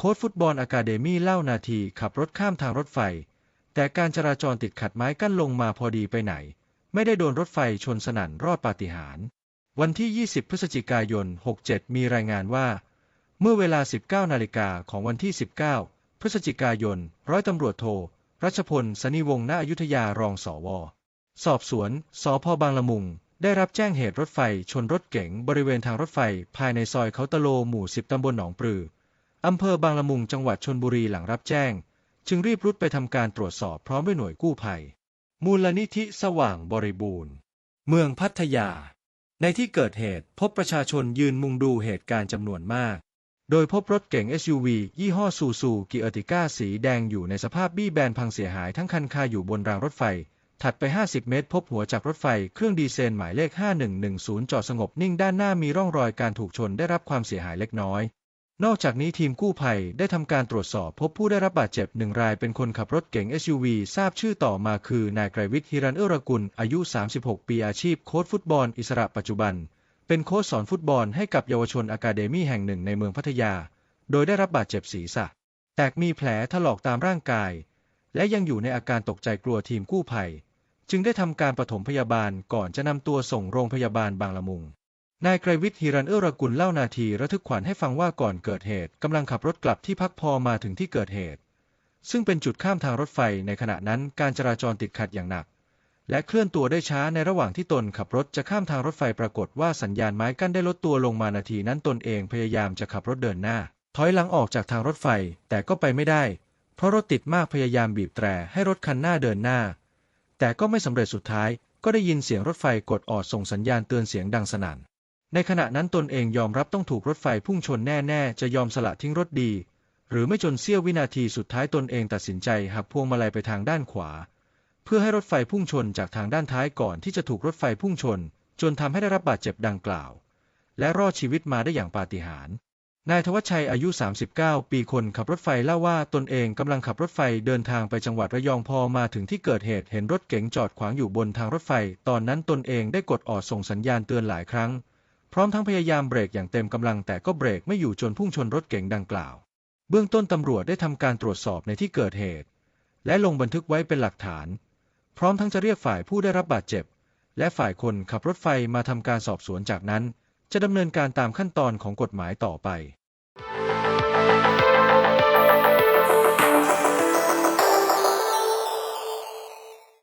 โค้ชฟุตบอลอะคาเดมี่เล่านาทีขับรถข้ามทางรถไฟ แต่การจราจรติดขัดไม้กั้นลงมาพอดีไปไหน ไม่ได้โดนรถไฟชนสนั่นรอดปาฏิหาริย์วันที่ 20 พฤศจิกายน 67 มีรายงานว่า เมื่อเวลา 19 นาฬิกาของวันที่ 19 พฤศจิกายน ร้อยตำรวจโท รัชพล สนิวงศ์ณอยุธยารองสว สอบสวน สพบางละมุง ได้รับแจ้งเหตุรถไฟชนรถเก๋งบริเวณทางรถไฟภายในซอยเขาตะโลหมู่ 10 ตำบลหนองปลือ อำเภอบางละมุงจังหวัดชนบุรีหลังรับแจ้ง จึงรีบรุดไปทำการตรวจสอบพร้อมด้วยหน่วยกู้ภัย มูลนิธิสว่างบริบูรณ์ เมืองพัทยา ในที่เกิดเหตุพบประชาชนยืนมุงดูเหตุการณ์จำนวนมาก โดยพบรถเก๋ง SUV ยี่ห้อซูซูกิเอติก้าสีแดงอยู่ในสภาพบี้แบนพังเสียหายทั้งคันคาอยู่บนรางรถไฟ ถัดไป 50 เมตร พบหัวจากรถไฟเครื่องดีเซลหมายเลข 5110 จอดสงบนิ่งด้านหน้ามีร่องรอยการถูกชนได้รับความเสียหายเล็กน้อย นอกจากนี้ทีมกู้ภัยได้ทำการตรวจสอบพบผู้ได้รับบาดเจ็บหนึ่งรายเป็นคนขับรถเก๋ง SUV ทราบชื่อต่อมาคือนายไกรวิทย์ฮิรันเอื้อรกุล อายุ 36 ปีอาชีพโค้ชฟุตบอลอิสระปัจจุบัน เป็นโค้ชสอนฟุตบอลให้กับเยาวชนอะคาเดมี่แห่งหนึ่งในเมืองพัทยา โดยได้รับบาดเจ็บศีรษะ แตกมีแผลถลอกตามร่างกาย และยังอยู่ในอาการตกใจกลัวทีมกู้ภัย จึงได้ทำการปฐมพยาบาลก่อนจะนำตัวส่งโรงพยาบาลบางละมุง นายไกรวิทย์ฮิรันเออรกุลเล่านาทีระทึกขวัญให้ฟังว่าก่อนเกิดเหตุกำลังขับรถกลับที่พักพอมาถึงที่เกิดเหตุ ซึ่งเป็นจุดข้ามทางรถไฟในขณะนั้นการจราจรติดขัดอย่างหนัก และเคลื่อนตัวได้ช้าในระหว่างที่ตนขับรถจะข้ามทางรถไฟปรากฏว่าสัญญาณไม้กั้นได้ลดตัวลงมานาทีนั้นตนเองพยายามจะขับรถเดินหน้า ถอยหลังออกจากทางรถไฟแต่ก็ไปไม่ได้ เพราะรถติดมากพยายามบีบแตรให้รถคันหน้าเดินหน้า แต่ก็ไม่สำเร็จสุดท้าย ก็ได้ยินเสียงรถไฟกดออดส่งสัญญาณเตือนเสียงดังสนั่น ในขณะนั้นตนเองยอมรับต้องถูกรถไฟพุ่งชนแน่ๆ จะยอมสละทิ้งรถดี หรือไม่จนเสี้ยววินาทีสุดท้ายตนเองตัดสินใจหักพวงมาลัยไปทางด้านขวา เพื่อให้รถไฟพุ่งชนจากทางด้านท้ายก่อนที่จะถูกรถไฟพุ่งชน จนทำให้ได้รับบาดเจ็บดังกล่าว และรอดชีวิตมาได้อย่างปาฏิหาริย์นายธวัชชัยอายุ 39 ปีคนขับรถไฟเล่าว่าตนเองกำลังขับรถไฟเดินทางไปจังหวัดระยองพอมาถึงที่เกิดเหตุเห็นรถเก๋งจอดขวางอยู่บนทางรถไฟ ตอนนั้นตนเองได้กดออดส่งสัญญาณเตือนหลายครั้ง พร้อมทั้งพยายามเบรกอย่างเต็มกำลังแต่ก็เบรกไม่อยู่จนพุ่งชนรถเก๋งดังกล่าว เบื้องต้นตำรวจได้ทำการตรวจสอบในที่เกิดเหตุ และลงบันทึกไว้เป็นหลักฐาน พร้อมทั้งจะเรียกฝ่ายผู้ได้รับบาดเจ็บ และฝ่ายคนขับรถไฟมาทำการสอบสวนจากนั้น จะดำเนินการตามขั้นตอนของกฎหมายต่อไป